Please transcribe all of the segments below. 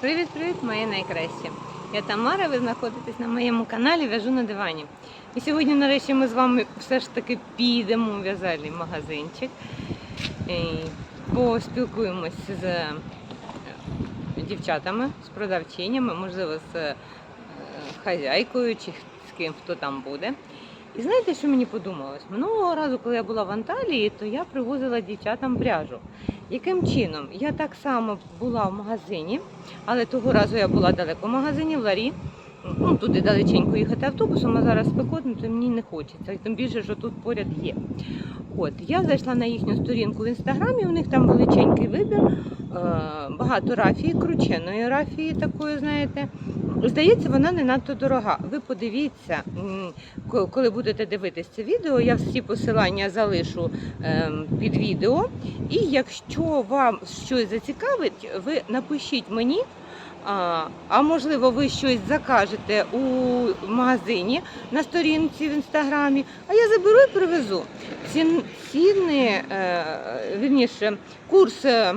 Привіт-привіт, мої найкращі. Я Тамара, ви знаходитесь на моєму каналі В'яжу на дивані. І сьогодні, нарешті, ми з вами все ж таки підемо у в'язальний магазинчик. І поспілкуємось з е, дівчатами, з продавчинями, можливо, з е, хазяйкою чи з ким хто там буде. І знаєте, що мені подумалось? Минулого разу, коли я була в Анталії, то я привозила дівчатам пряжу. Яким чином? Я так само була в магазині, але того разу я була далеко в магазині в Ларі. Ну, туди далеченько їхати автобусом, а зараз спекотно, то мені не хочеться. Тим більше, що тут поряд є. От, я зайшла на їхню сторінку в інстаграмі, у них там величенький вибір, е, багато рафії, крученої рафії такої, знаєте. Здається, вона не надто дорога. Ви подивіться, коли будете дивитися це відео, я всі посилання залишу ем, під відео. І якщо вам щось зацікавить, ви напишіть мені. А, а можливо, ви щось закажете у магазині на сторінці в інстаграмі, а я заберу і привезу. Ціни, е, вірніше, курс е,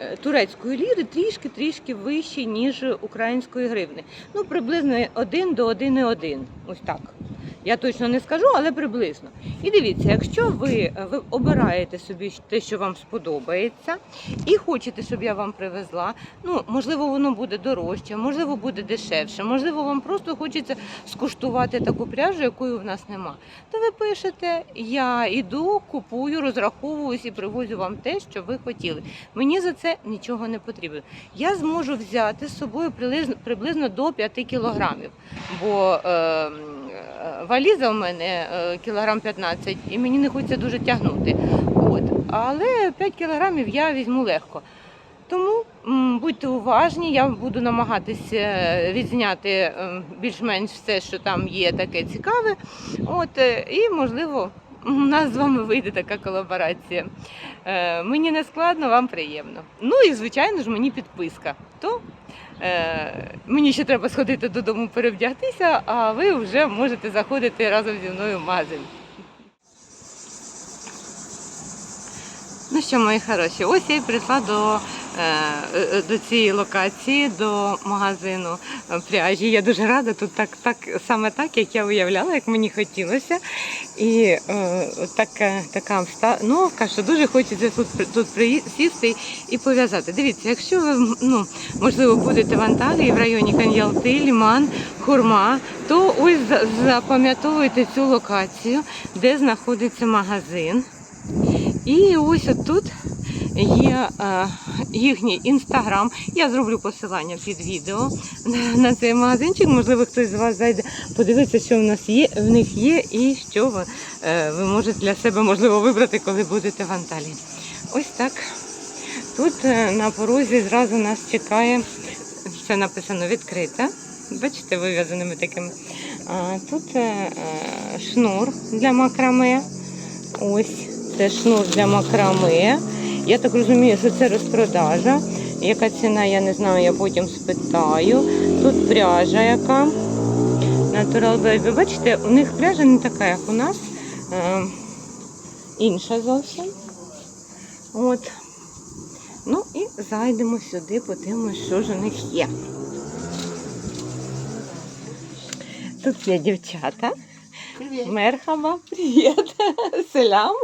е, турецької ліри трішки-трішки вищий, ніж української гривни. Ну, приблизно 1 до 1,1. Ось так. Я точно не скажу, але приблизно. І дивіться, якщо ви, е, ви обираєте собі те, що вам сподобається, і хочете, щоб я вам привезла, ну можливо, воно буде дорожче, можливо, буде дешевше, можливо, вам просто хочеться скуштувати таку пряжу, якої в нас нема. То ви пишете, я йду, купую, розраховуюсь і привозю вам те, що ви хотіли. Мені за це нічого не потрібно. Я зможу взяти з собою приблизно, приблизно до 5 кілограмів, бо е, валіза у мене е, кілограм 15, і мені не хочеться дуже тягнути. От. Але 5 кілограмів я візьму легко. Тому будьте уважні, я буду намагатися е, відзняти е, більш-менш все, що там є таке цікаве. От, е, і, можливо, у нас з вами вийде така колаборація. Е, мені не складно, вам приємно. Ну і, звичайно ж, мені підписка. То е, мені ще треба сходити додому перевдягтися, а ви вже можете заходити разом зі мною в магазин. Ну що, мої хороші, ось я і прийшла до, е, е, до цієї локації, до магазину е, пряжі. Я дуже рада, тут так, так, саме так, як я уявляла, як мені хотілося. І е, така, обстановка, що дуже хочеться тут, тут присісти і пов'язати. Дивіться, якщо ви ну, можливо будете в Анталії, в районі Кан'ялти, Ліман, Хурма, то ось за- запам'ятовуйте цю локацію, де знаходиться магазин. І ось тут є е, їхній інстаграм. Я зроблю посилання під відео на, цей магазинчик. Можливо, хтось з вас зайде подивитися, що в нас є, в них є, і що ви, е, ви можете для себе можливо вибрати, коли будете в Анталії. Ось так. Тут е, на порозі зразу нас чекає, все написано відкрита. Бачите, вив'язаними такими. Тут шнур для макраме. Ось це шнур для макраме. Я так розумію, що це розпродажа. Яка ціна, я не знаю, я потім спитаю. Тут пряжа яка. Natural Baby. Бачите, у них пряжа не така, як у нас. Е, інша зовсім. От. Ну і зайдемо сюди, подивимося, що ж у них є. Тут є дівчата. Привет. Мерхаба, привіт, селям.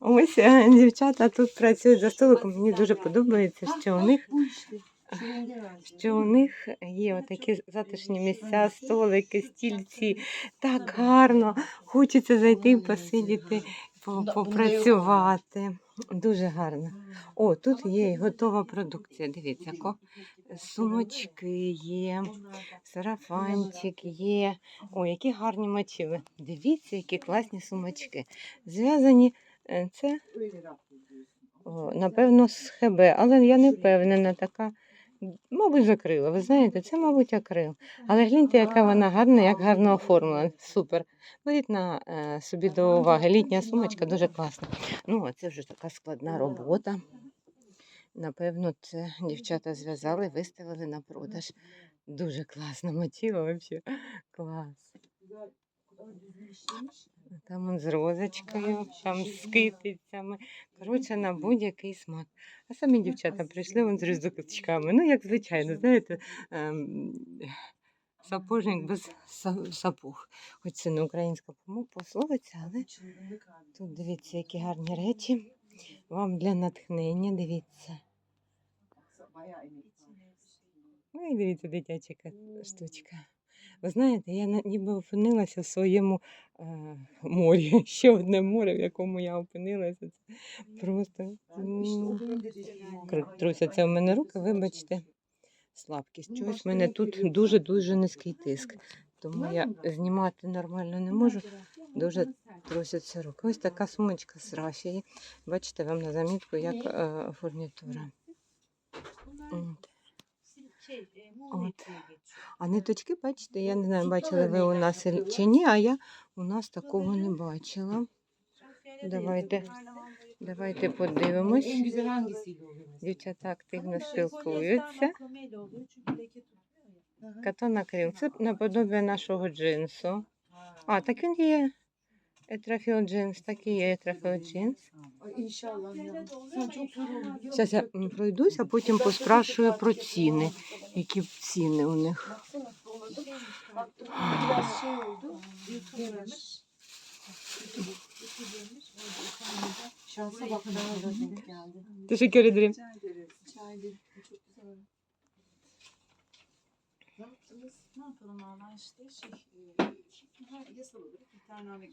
Ось дівчата тут працюють за столиком. Мені дуже подобається, що у них що у них є отакі затишні місця, столики, стільці. Так гарно. Хочеться зайти посидіти, попрацювати. Дуже гарно. О, тут є і готова продукція. Дивіться, сумочки є, сарафанчик є. О, які гарні мочили. Дивіться, які класні сумочки. Зв'язані е, це, о, напевно, з ХБ, але я не впевнена, така. Мабуть, закрила. Ви знаєте, це, мабуть, акрил. Але гляньте, яка вона гарна, як гарно оформлена. Супер. Беріть на е, собі до уваги. Літня сумочка дуже класна. Ну, це вже така складна робота. Напевно, це дівчата зв'язали, виставили на продаж. Дуже класно мотиво, взагалі. Клас. Там он з розочкою, там з китицями. Коротше, на будь-який смак. А самі дівчата прийшли вон з рюкзачками. Ну, як звичайно, знаєте, ем, сапожник без са- сапог. Хоч це не українська пословиця, але тут дивіться, які гарні речі. Вам для натхнення, дивіться. Ну і дивіться, дитяча штучка. Ви знаєте, я ніби опинилася в своєму е, морі. Ще одне море, в якому я опинилася. Це просто кру- трусяться в мене руки, вибачте. Слабкість. Чогось в мене тут дуже-дуже низький тиск. Тому я знімати нормально не можу. Дуже трусяться руки. Ось така сумочка з рафії. Бачите, вам на замітку, як е, фурнітура. От. От. А ниточки, бачите, я не знаю, бачили ви у нас чи ні, а я у нас такого не бачила. Давайте, давайте подивимось. Дівчата активно спілкуються. Катон акрил. Це наподобие нашого джинсу. А, так він є. Етрафіл джинс, так і є етрафіл джинс. Зараз я пройдусь, а потім поспрашую про ціни. Які ціни у них. Ederim. Çok güzel. Ne yapalım valla işte şey, e, her yasal olarak iddianame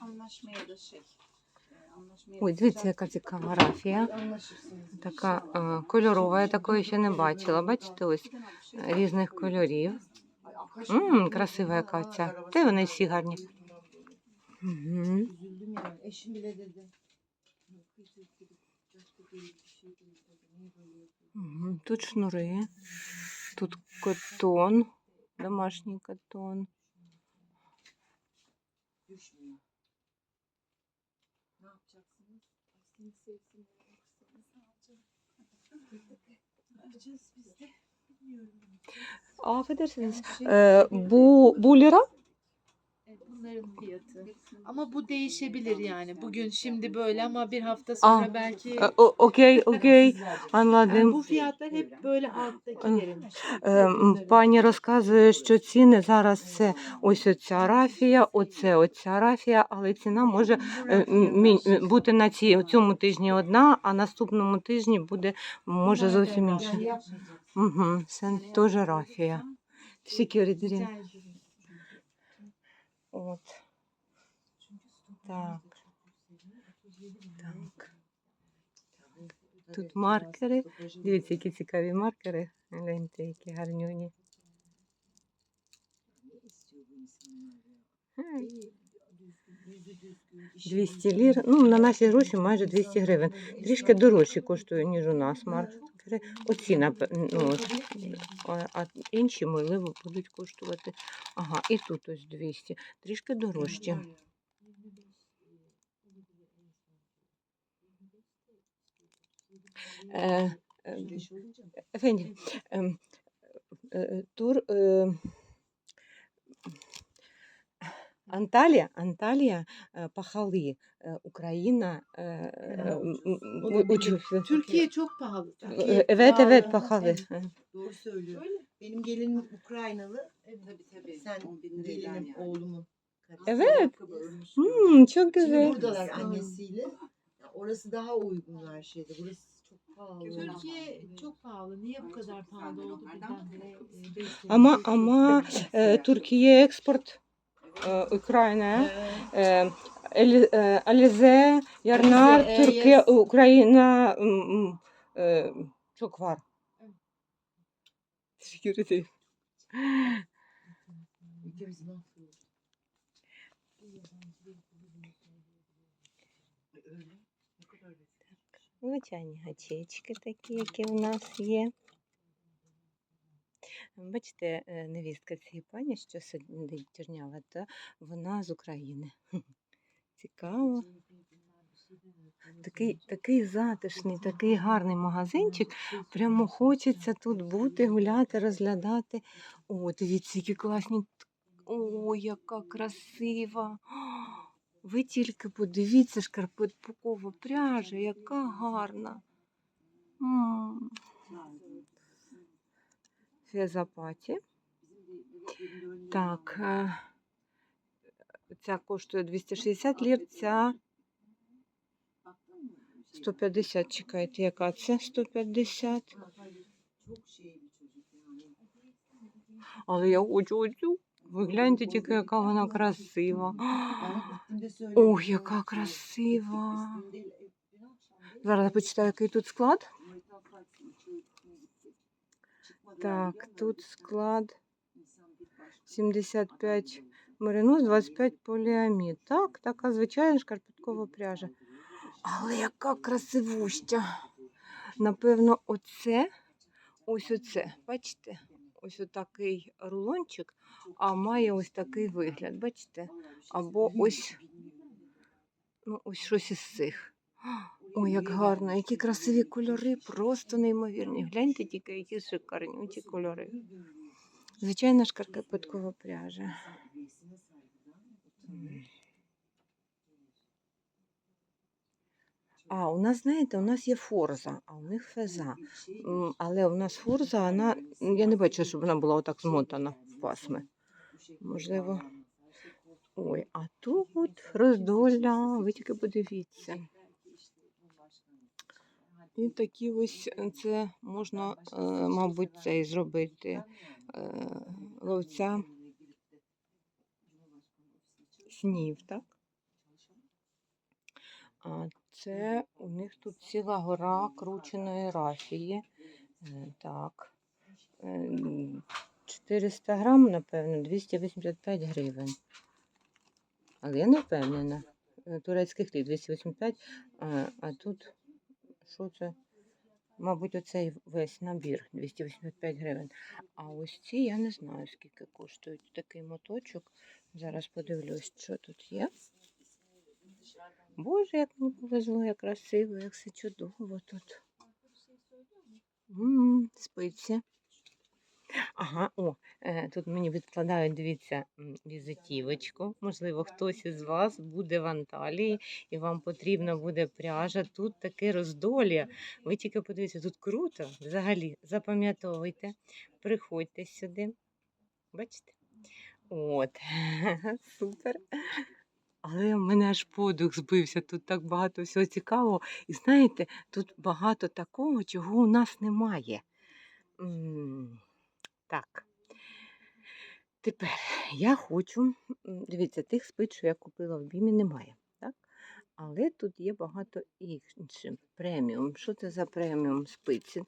anlaşmaya Ой, дивіться, яка цікава рафія. Така е, кольорова, я такої ще не бачила. Бачите, ось е, різних кольорів. Мм, красива яка ця. Та вони всі гарні. Тут шнури, тут котон, домашній котон. Düşmüyor. Ne yapacaksınız? Seni sevsin, kısmını sağlayacağım. Yapacağız biz de. Bilmiyorum. Affedersiniz. Şey, Е, bu, bu lira? E, Bunların fiyatı. Ama bu değişebilir yani. Bugün şimdi böyle ama bir hafta sonra Aa, belki Е, о- Окей, окей, yani anladım. bu fiyatlar hep böyle alttakilerin. Е, м, Пані розказує, що ціни зараз це ось оця рафія, оце оця рафія, але ціна може е, м- мі- бути на цьому тижні одна, а наступному тижні буде може зовсім інша. yapmayacaksınız. Угу, це теж рафія. Teşekkür ederim. Rica ederim. От. Так. Так. Тут маркери. Дивіться, які цікаві маркери. Гляньте, які гарнюні. М, 200 лір. Ну, на наші гроші майже 200 гривень. Трішки дорожче коштує, ніж у нас маркери. Оці, ну, а, інші, можливо, будуть коштувати. Ага, і тут ось 200. Трішки дорожче. Е, е, Antalya, Antalya e, pahalı. Ukrayna. Türkiye çok pahalı. Türkiye Evet evet pahalı. Evet. Doğru söylüyor. Benim gelinim Ukraynalı. Tabii tabii. Sen gelinim gelinim oğlumun Evet. Hmm, çok Şimdi güzel. buradalar annesiyle. Orası daha uygun her şeyde. Burası çok pahalı. Türkiye çok pahalı. Niye bu kadar pahalı oldu? E, ama ama e, Türkiye export Ukrayna, e, Eli- e, Alize, Yarnar, Alize, e, Türkiye, yes. Ukrayna m, m, e, çok var. Teşekkür ederim. Ülkemiz mahvoldu. Öyle. Ne kadar Звичайні гачечки такі, які в нас є. Бачите, е, невістка цієї пані, що сидить чорнява, то вона з України. Цікаво. Такий, такий затишний, такий гарний магазинчик. Прямо хочеться тут бути, гуляти, розглядати. О, дивіться, які класні О, яка красива. Ви тільки подивіться, шкарпеткова пряжа, яка гарна. М. Фезапаті. Так. е, Ця коштує 260 лір, ця 150. Чекайте, яка це 150. Çok şey bir çocuk yani. Але я хочу оцю. Ви гляньте тільки, яка вона красива. Ох, яка красива. Зараз почитаю, який тут склад. Так, тут склад 75 меринос, 25 поліамід. Так, така звичайна шкарпеткова пряжа. Але яка красивуща. Напевно, оце, ось оце. Бачите? Ось отакий рулончик, а має ось такий вигляд. Бачите? Або ось, ну, ось щось із цих. Ой, як гарно, які красиві кольори, просто неймовірні. Гляньте тільки, які шикарні ті кольори. Звичайна шкарпеткова пряжа. А, у нас, знаєте, у нас є форза, а у них феза. Але у нас форза, вона, я не бачу, щоб вона була отак змотана в пасми. Можливо. Ой, а тут роздоля, ви тільки подивіться. І такі ось е, це можна, е, мабуть, цей зробити е, ловця снів, так? А це у них тут ціла гора крученої рафії. Так. Е, 400 грам, напевно, 285 гривень. Але я не впевнена. Турецький хліб 285, а, а тут що це? Мабуть, оцей весь набір 285 гривень. А ось ці я не знаю, скільки коштують. Такий моточок. Зараз подивлюсь, що тут є. Боже, як мені повезло, як красиво, як все чудово тут. М, Спиці. Ага, о, е, тут мені відкладають, дивіться, візитівочку. Можливо, хтось із вас буде в Анталії і вам потрібна буде пряжа. Тут таке роздолі. Ви тільки подивіться, тут круто. Взагалі, запам'ятовуйте, приходьте сюди. Бачите? От, супер. Але в мене аж подих збився. Тут так багато всього цікавого. І знаєте, тут багато такого, чого у нас немає. Так. Тепер я хочу. Дивіться, тих спиць, що я купила в Бімі, немає. Так? Але тут є багато інших. Преміум. Що це за преміум спиці?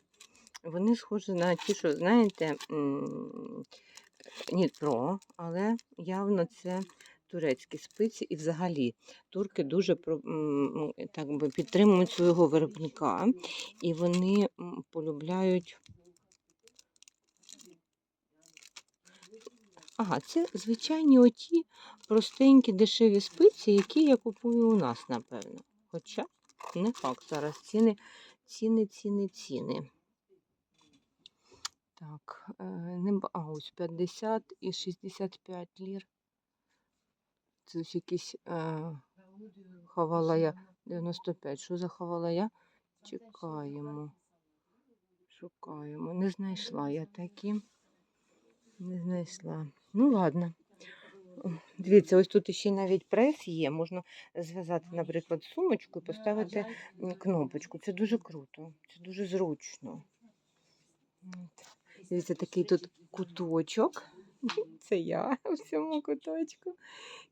Вони схожі на ті, що, знаєте, Нітпро, але явно це турецькі спиці і взагалі турки дуже ну, так би, підтримують свого виробника і вони полюбляють. Ага, це звичайні оті простенькі дешеві спиці, які я купую у нас, напевно. Хоча не факт зараз ціни, ціни, ціни, ціни. Так, е, не, а ось 50 і 65 лір. Це ось якісь е, хавалая 95. Що за хавалая? Чекаємо. Шукаємо. Не знайшла я такі. Не знайшла. Ну, ладно. Дивіться, ось тут ще навіть прес є. Можна зв'язати, наприклад, сумочку і поставити кнопочку. Це дуже круто, це дуже зручно. Дивіться, такий тут куточок. Це я в цьому куточку.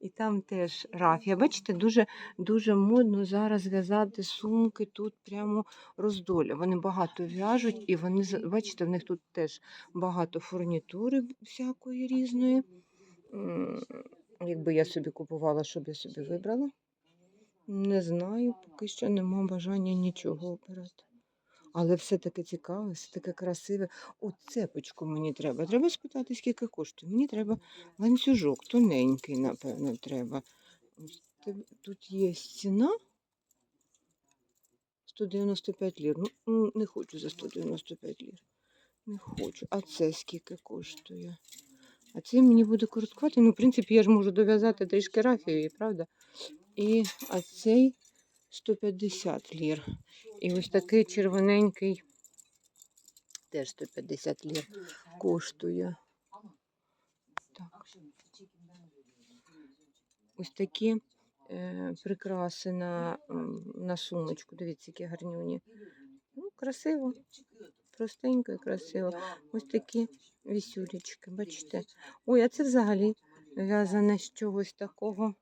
І там теж рафія. Бачите, дуже, дуже модно зараз в'язати сумки. Тут прямо роздоля. Вони багато в'яжуть, і вони, бачите, в них тут теж багато фурнітури всякої різної. Якби я собі купувала, що б я собі вибрала? Не знаю, поки що нема бажання нічого обирати. Але все таке цікаве, все таке красиве. О, цепочку мені треба. Треба спитати, скільки коштує. Мені треба ланцюжок, тоненький, напевно, треба. Тут є ціна 195 лір. Ну, не хочу за 195 лір. Не хочу. А це скільки коштує? А це мені буде короткувати. Ну, в принципі, я ж можу дов'язати трішки рафією, правда? І а цей 150 лір. І ось такий червоненький теж 150 лір коштує. Так. Ось такі е, прикраси на, на сумочку. Дивіться, які гарнюні. Ну, красиво. Простенько і красиво. Ось такі вісюлечки, бачите. Ой, а це взагалі в'язане з чогось такого.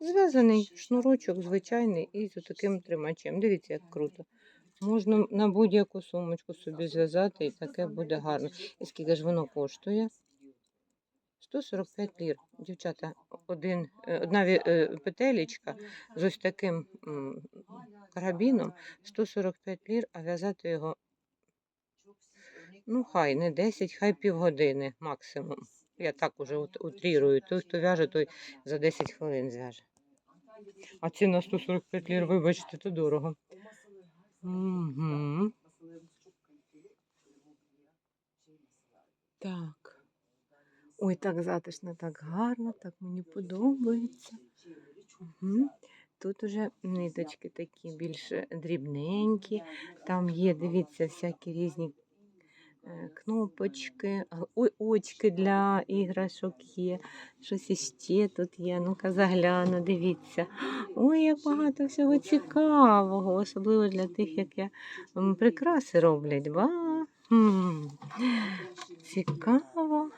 Зв'язаний шнурочок звичайний і з таким тримачем. Дивіться, як круто. Можна на будь-яку сумочку собі зв'язати, і таке буде гарно. І скільки ж воно коштує? 145 лір. Дівчата, один, е, одна е, петелечка з ось таким карабіном 145 лір, а в'язати його, ну хай не 10, хай півгодини максимум. Я так уже ут- утрірую. Той, хто в'яже, той за 10 хвилин зв'яже. А ціна 145 лір, вибачте, то дорого. Угу. Так. Ой, так затишно, так гарно, так мені подобається. Угу. Тут уже ниточки такі більш дрібненькі. Там є, дивіться, всякі різні кнопочки, очки для іграшок є. Щось іще тут є. Ну-ка загляну, дивіться. Ой, як багато всього цікавого, особливо для тих, як я прикраси роблять. Ба? Цікаво.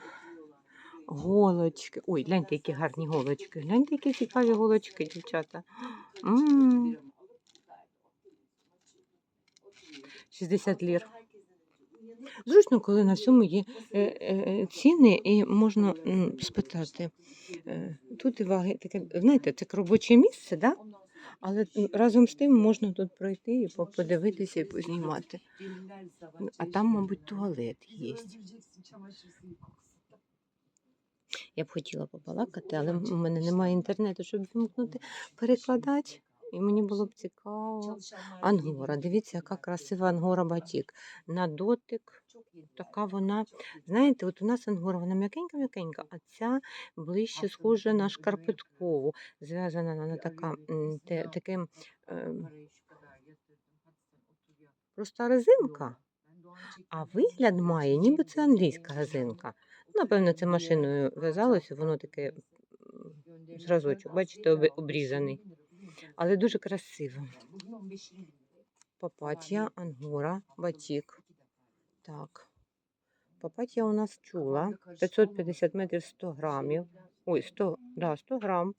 Голочки. Ой, гляньте, які гарні голочки. Гляньте, які цікаві голочки, дівчата. М. 60 лір. Зручно, коли на всьому є е, е, ціни, і можна спитати. Е, Тут і ваги таке, знаєте, це робоче місце, да? але разом з тим можна тут пройти і подивитися і познімати. Ну, А там, мабуть, туалет є. Я б хотіла побалакати, але в мене немає інтернету, щоб вимкнути, перекладати. І мені було б цікаво. Ангора, дивіться, яка красива ангора батік. На дотик, така вона. Знаєте, от у нас ангора, вона м'якенька-м'якенька, а ця ближче схожа на шкарпеткову. Зв'язана вона така, те, таким ем, проста резинка, а вигляд має, ніби це англійська резинка. Напевно, це машиною в'язалося, воно таке зразочок, бачите, обрізаний. Але дуже красиво. Папатія, ангора, батік. Так. Папатія у нас чула. 550 метрів 100 грамів. Ой, 100, да, 100 грам.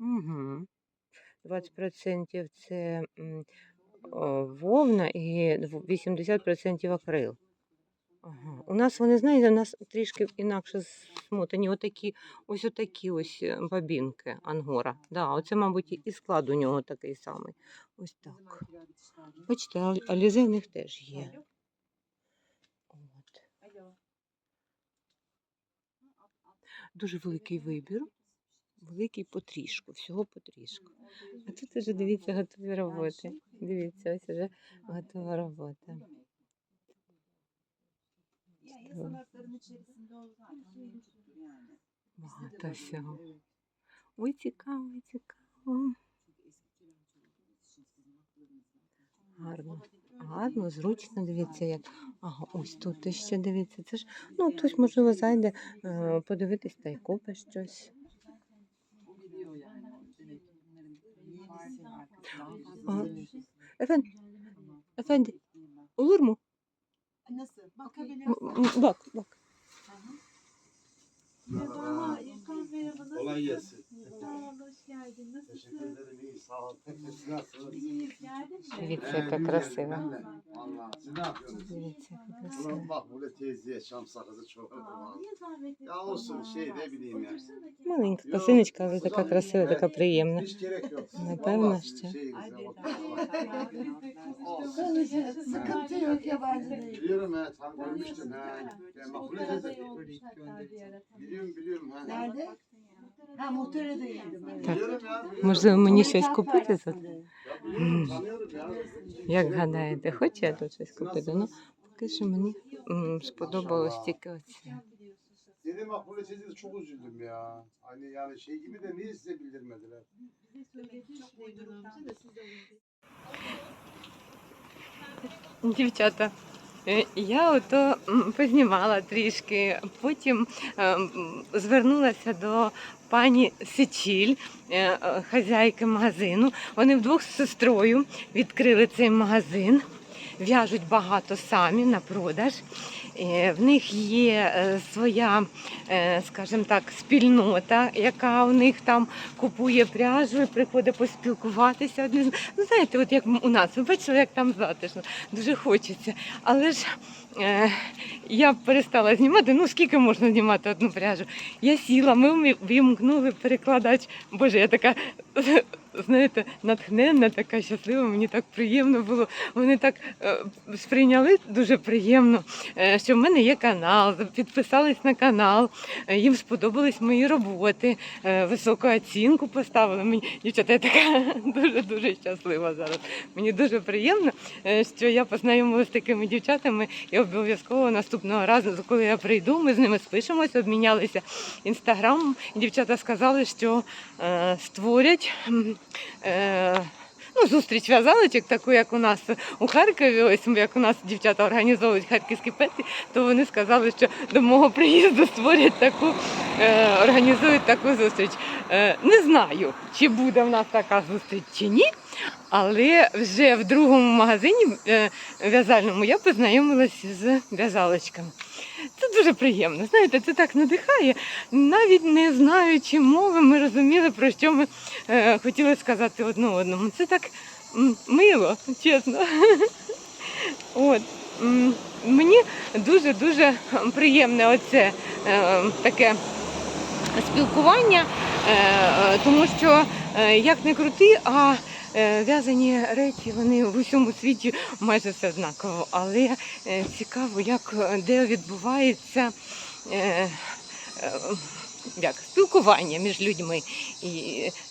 Угу. 20% це вовна і 80% акрил. Ага. У нас вони, знаєте, у нас трішки інакше смотані. Отакі, ось отакі ось е, бабінки ангора. Да, оце, мабуть, і- склад у нього такий самий. Ось так. Бачите, а- алізе в них теж є. От. Дуже великий вибір. Великий потрішку, всього потрішку. А тут уже дивіться готові роботи. Дивіться, ось уже готова робота. Багато всього. Ой, цікаво, ой, цікаво. Гарно. Гарно, зручно, дивіться, як. Ага, ось тут ще дивіться. Це ж, ну, хтось, можливо, зайде е, подивитись та й купе щось. Efendim, olur mu? Nasıl? Bakabiliyorsun. Bak bak. Hı hı. Merhaba. Kolay gelsin. Дивіться, яка красива. Маленька косиночка, але така красива, е, така приємна. Напевно, ha. Nerede? Ha yedim. Biliyorum. Можливо, мені щось купити tanıyorum ya. Як гадаєте, хочу я тут щось купити? Ну, поки що мені м, сподобалось тільки оце. Dedim Makbule teyze de çok üzüldüm ya. Hani yani şey gibi de niye size bildirmediler? Дівчата, е, я ото познімала трішки, потім е, звернулася до пані Сичіль, е, е, хазяйки магазину. Вони вдвох з сестрою відкрили цей магазин, в'яжуть багато самі на продаж. Е, В них є е, своя, е, скажімо так, спільнота, яка у них там купує пряжу і приходить поспілкуватися. одне Ну, знаєте, от як у нас, ви бачили, як там затишно дуже хочеться. Але ж я перестала знімати. Ну скільки можна знімати одну пряжу? Я сіла, ми вімкнули перекладач. Боже, я така. Знаєте, натхненна, така щаслива, мені так приємно було. Вони так е, сприйняли дуже приємно, е, що в мене є канал, підписались на канал, е, їм сподобались мої роботи, е, високу оцінку поставили мені. Дівчата, я така дуже дуже щаслива зараз. Мені дуже приємно, е, що я познайомилася з такими дівчатами і обов'язково наступного разу, коли я прийду, ми з ними спишемося, обмінялися інстаграмом. Дівчата сказали, що е, створять. Е, Ну, зустріч в'язалочок, таку, як у нас у Харкові, ось як у нас дівчата організовують харківські петлі, то вони сказали, що до мого приїзду створять таку, е, організують таку зустріч. Е, не знаю, чи буде в нас така зустріч чи ні, але вже в другому магазині е, в'язальному я познайомилася з в'язалочками. Це дуже приємно. Знаєте, це так надихає. Навіть не знаючи мови, ми розуміли, про що ми е, хотіли сказати одне одному. Це так мило, чесно. От. Мені дуже-дуже приємне оце е, таке спілкування, тому що як не крути, а в'язані речі вони в усьому світі майже все однаково. Але е, цікаво, як е, де відбувається. е, е, як спілкування між людьми. І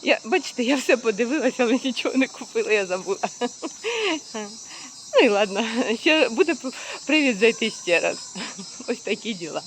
я, бачите, я все подивилася, але нічого не купила, я забула. Ну і ладно, ще буде привід зайти ще раз. Ось такі діла.